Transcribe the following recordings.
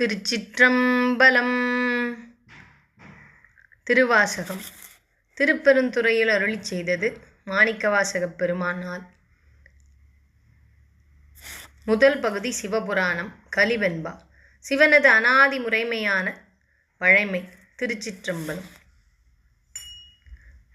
திருச்சிற்றம்பலம். திருவாசகம். திருப்பெருந்துறையில் அருளி செய்தது மாணிக்கவாசகப் பெருமானால் முதல் பகுதி சிவபுராணம் கலிவெண்பா. சிவனது அனாதி முறைமையான பழைமை திருச்சிற்றம்பலம்.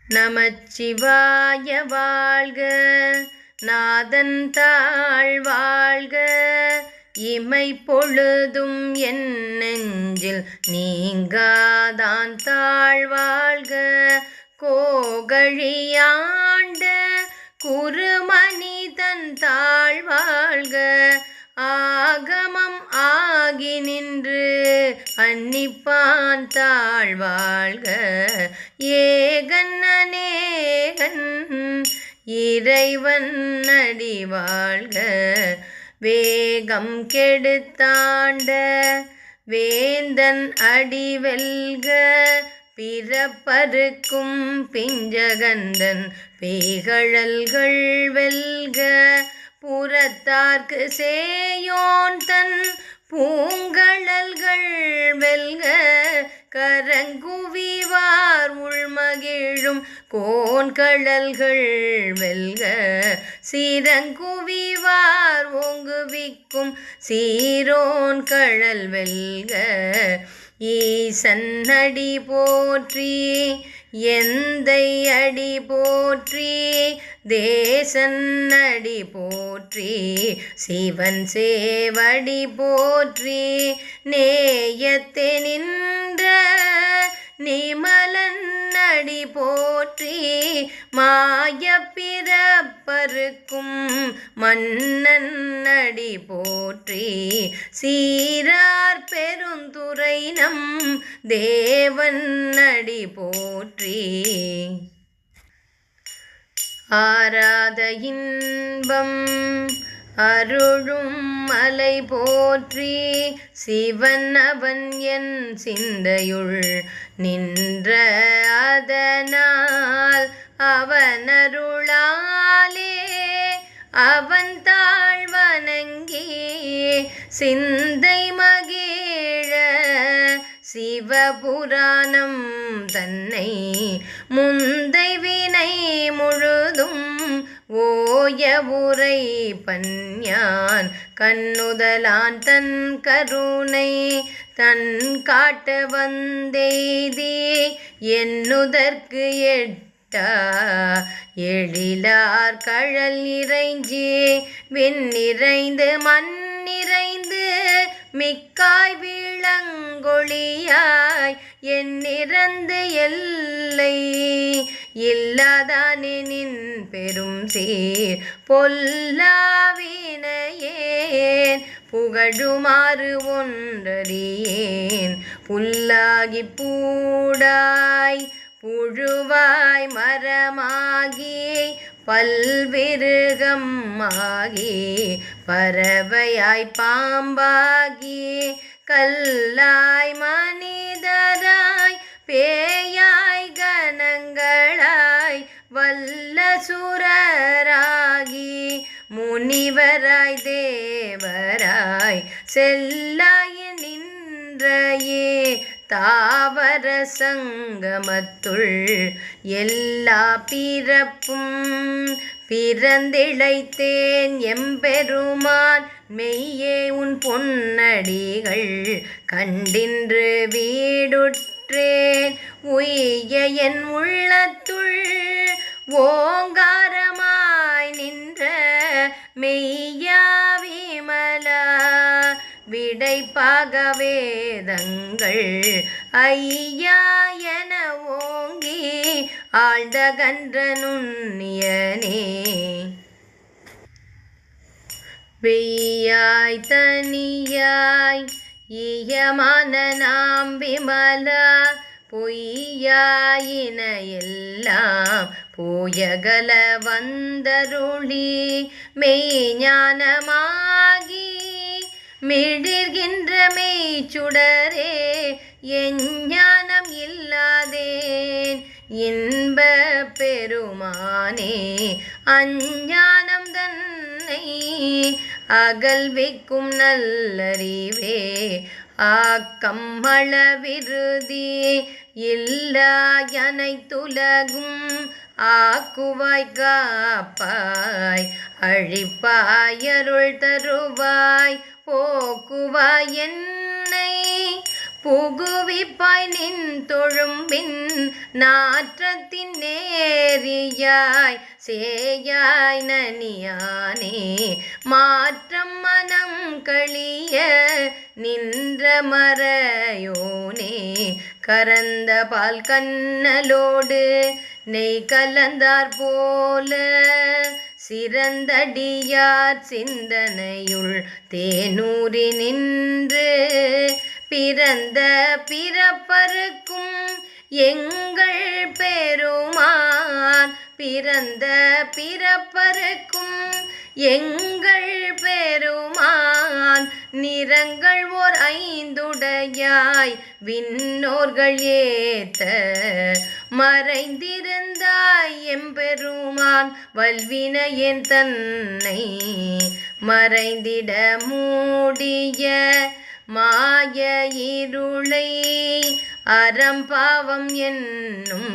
நமச்சிவாய வாழ்க நாதன் தாழ் வாழ்க இமை பொழுதும் என் நெஞ்சில் நீங்காதான் தாழ்வாழ்க. கோகழியாண்ட குருமனிதன் தாழ் வாழ்க ஆகமம் ஆகி நின்று அன்னிப்பான் தாழ்வாழ்க. ஏகன் அநேகன் இறைவன் அடிவாழ்க. வேகம் கெடுத்தாண்ட வேந்தன் அடிவெல்க பிறப்பருக்கும் பிஞ்சகந்தன் பேகழல்கள் வெல்க புறத்தார்க்கு சேயோன் தன் பூங்கழல்கள் வெல்க கரங்குவிவார் உள்மகிழும் கோன்கடல்கள் வெல்க. சீரங்குவிவார் ஓங்குவிக்கும் சீரோன் கழல் வெல்க. ஈசன்னடி போற்றி எந்தை அடி போற்றி தேசன் அடி போற்றி சிவன் சேவடி போற்றி நேயத்தே நின்ற நிமலன் அடி போற்றி மாய பிறப்பருக்கும் மன்னன் அடி போற்றி. சீரார் பெருந்துரை நம் தேவன் அடி போற்றி. ஆராத இன்பம் அருளும் மலை போற்றி சிவன் அவன் என் சிந்தையுள் நின்ற அதனால் அவனருளாலே அவன் தாழ் வணங்கி சிந்தை மகிழ சிவபுராணம் தன்னை முந்தை வினை முழுதும் ஓய உரை பன்யான் கண்ணுதலான் தன் கருணை தன் காட்ட வந்தெய்தி என்னுதற்கு எட்டா எழிலார் கழல் இறைஞ்சி வெண்ணிறைந்து மண் நிறைந்து மிக்காய் விளங்கொழியாய் என் எண்ணிறந்து எல்லை இல்லாதானே நின் பெரும் சீர். பொல்லாவினையேன் புகழுமாறு ஒன்றறியேன். புல்லாகி பூடாய் புழுவாய் மரமாகி பல்விருகம் ஆகி பறவையாய் பாம்பாகி கல்லாய் மனிதராய் பேயாய் கணங்கள் வல்ல சுரராகி முனிவராய் தேவராய் செல்லாய் நின்றையே தாவர சங்கமத்துள் எல்லா பிறப்பும் பிறந்திழைத்தேன் எம்பெருமான். மெய்யே உன் பொன்னடிகள் கண்டின்று வீடுற்றேன். உய்ய என் உள்ளத்துள் ஓங்காரமாய் நின்ற மெய்யா விமலா விடைப்பாக வேதங்கள் ஐயா என ஓங்கி ஆழ்ந்த கன்ற நுண்ணியனே வெய்யாய் தனியாய் ஈயமான நாம் விமலா பொய்யாயின எல்லாம் போயகல வந்தருளி. மெய்ஞானமாகி மிழிர்கின்ற மெய்ச்சுடரே எஞ்ஞானம் இல்லாதேன். இன்ப பெருமானே அஞ்ஞானம் தன்னை அகல்விக்கும் நல்லறிவே. ஆக்கம்மள விருதி இல்லாய் அனைத்துலகும் ஆக்குவாய் காப்பாய் அழிப்பாய் அருள் தருவாய் போக்குவாய் என்னை. புகுவிப்பாய் நின் தொழும்பின் நாற்றத்தின் நேரியாய் சேயாய் நனியானே. மாற்றம் மனம் கழிய நின் மறையோனே கரந்த பால் கண்ணலோடு நெய் கலந்தார் போல சிறந்தடியார் சிந்தனையுள் தேனூரி நின்று பிறந்த பிறப்பருக்கும் எங்கள் பெருமான் பிறந்த பிறப்பருக்கும் எங்கள் பெருமான் நிறங்கள் ஓர் ஐந்துடையாய் விண்ணோர்கள் ஏத்த மறைந்திருந்தாய் எம்பெருமான் வல்வினையன் தன்னை மறைந்திட மூடிய மாய இருளை அறம்பாவம் என்னும்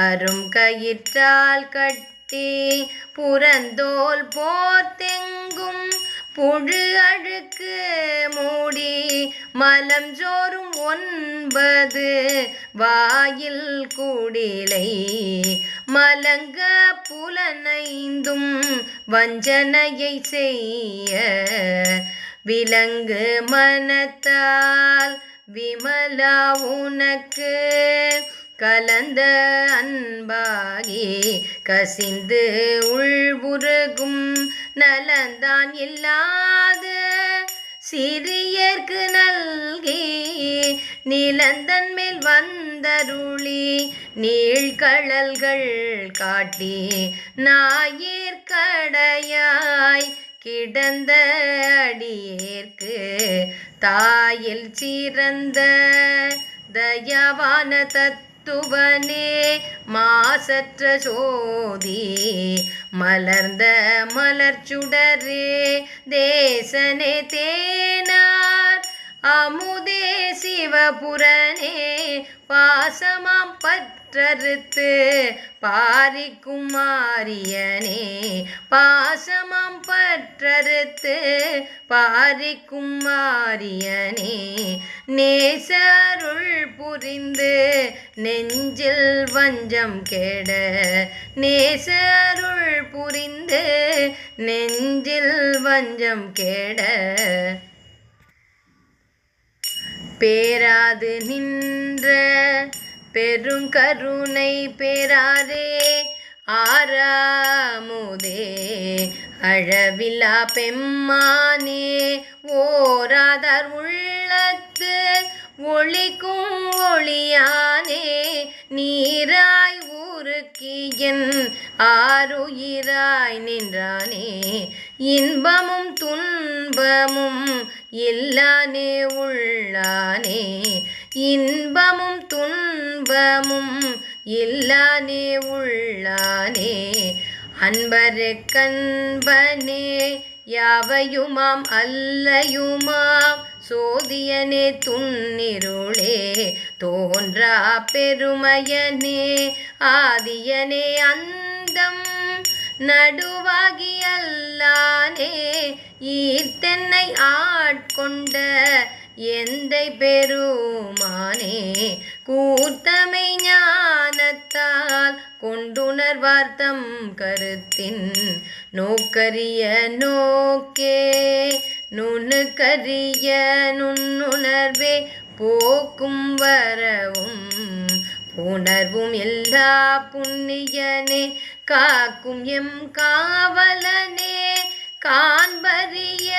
அரும் கயிற்றால் கட்ட புறந்தோல் போர்த்தெங்கும் புழு அழுக்கு மூடி மலம் ஜோறும் ஒன்பது வாயில் குடிலை மலங்க புலனைந்தும் வஞ்சனையை செய்ய விலங்கு மனத்தால் விமலா உனக்கு கலந்த அன்பாகி கசிந்து உள்புருகும் நலந்தான் இல்லாத சிறியர்க்கு நல்கி நிலந்தன் மேல் வந்தருளி நீழ்கழல்கள் காட்டி நாயிற்கடையாய் கிடந்த அடியேற்கு தாயில் சிறந்த தயவான தத் தத்துவனே மாசற்ற சோதி மலர்ந்த மலர்ச்சுடரே தேசனே தேனா அமுதே சிவபுரனே பாசமாம் பற்றறுத்து பாரிக்குமாரியனே பாசமாம் பற்றறுத்து பாரிக்குமாரியனே நேசருள் புரிந்து நெஞ்சில் வஞ்சம் கெட நேசருள் புரிந்து நெஞ்சில் வஞ்சம் கெட. பேராது நின்ற பெருங்கருணை பெறாரே ஆறாமுதே அழவில்லா பெம்மானே ஓராதார் உள்ளத்து ஒளிக்கும் ஒளியானே. நீராய் ஊருக்கியன் ஆறுயிராய் நின்றானே. இன்பமும் துன்பமும் இல்லானே உள்ளானே. இன்பமும் துன்பமும் இல்லானே உள்ளானே. அன்பரு கண்பனே யாவையுமாம் அல்லையுமாம். சோதியனே துன்னிருளே. தோன்றா பெருமையனே. ஆதியனே அந்தம் நடுவாகியல்லானே ஈர்த்தென்னை ஆட்கொண்ட எந்தை பெருமானே கூர்த்தமை ஞானத்தால் கொண்டுணர்வார்த்தம் கருத்தின் நோக்கரிய நோக்கே நுணுக்கரிய நுண்ணுணர்வே போக்கும் வரவும் உணர்வும் எல்லா புண்ணியனே காக்கும் எம் காவலனே காண்பறிய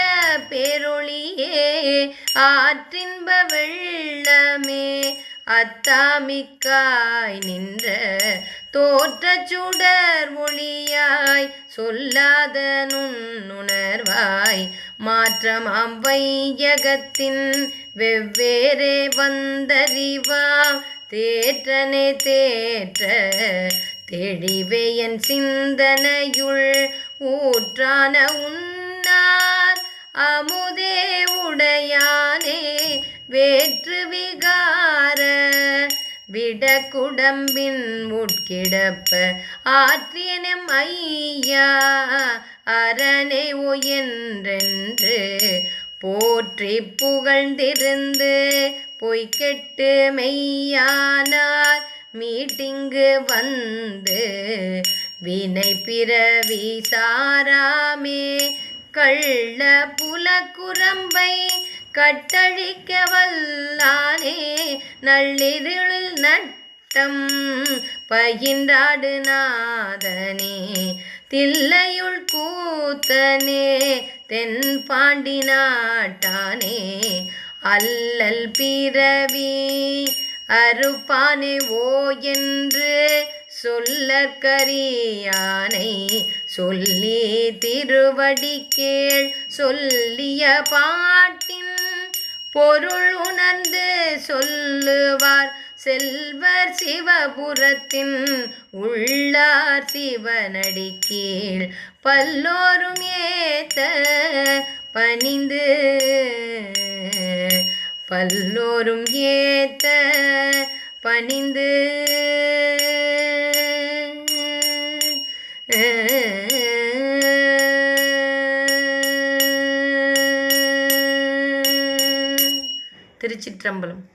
பேரொளியே ஆற்றின்ப வெள்ளமே அத்தாமிக்காய் நின்ற தோற்றச் சுடர் ஒளியாய் சொல்லாத நுண்ணுணர்வாய் மாற்றமாம் வையகத்தின் வெவ்வேறே வந்தறிவாம் தேற்றனே தேற்ற தெளிவே என் சிந்தனையுள் ஊற்றான உன்னார். அமுதே உடையானே வேற்று விகார விடக்குடம்பின் உட்கிடப்ப ஆற்றியனம் ஐயா அரணே ஒயன்றென்று போற்றி புகழ்ந்திருந்து பொய்கெட்டு மெய்யானார் மீட்டிங்கு வந்து வினை பிறவி சாராமே. கள்ள புலக்குரம்பை கட்டழிக்க வல்லானே. நள்ளிருளில் நட்டம் பயின்றாடு நாதனே. தில்லையுள் கூத்தனே தென் பாண்டி நாட்டானே. அல்லல் பிறவி அறுப்பானே ஓ என்று சொல்லற்கரியானை சொல்லி திருவடி கேள் சொல்லிய பாட்டின் பொருள் உணர்ந்து சொல்லுவார். செல்வர் சிவபுரத்தின் உள்ளார் சிவனடி கீழ் பல்லோரும் ஏத்த பணிந்து பல்லோரும் ஏத்த பணிந்து. திருச்சிற்றம்பலம்.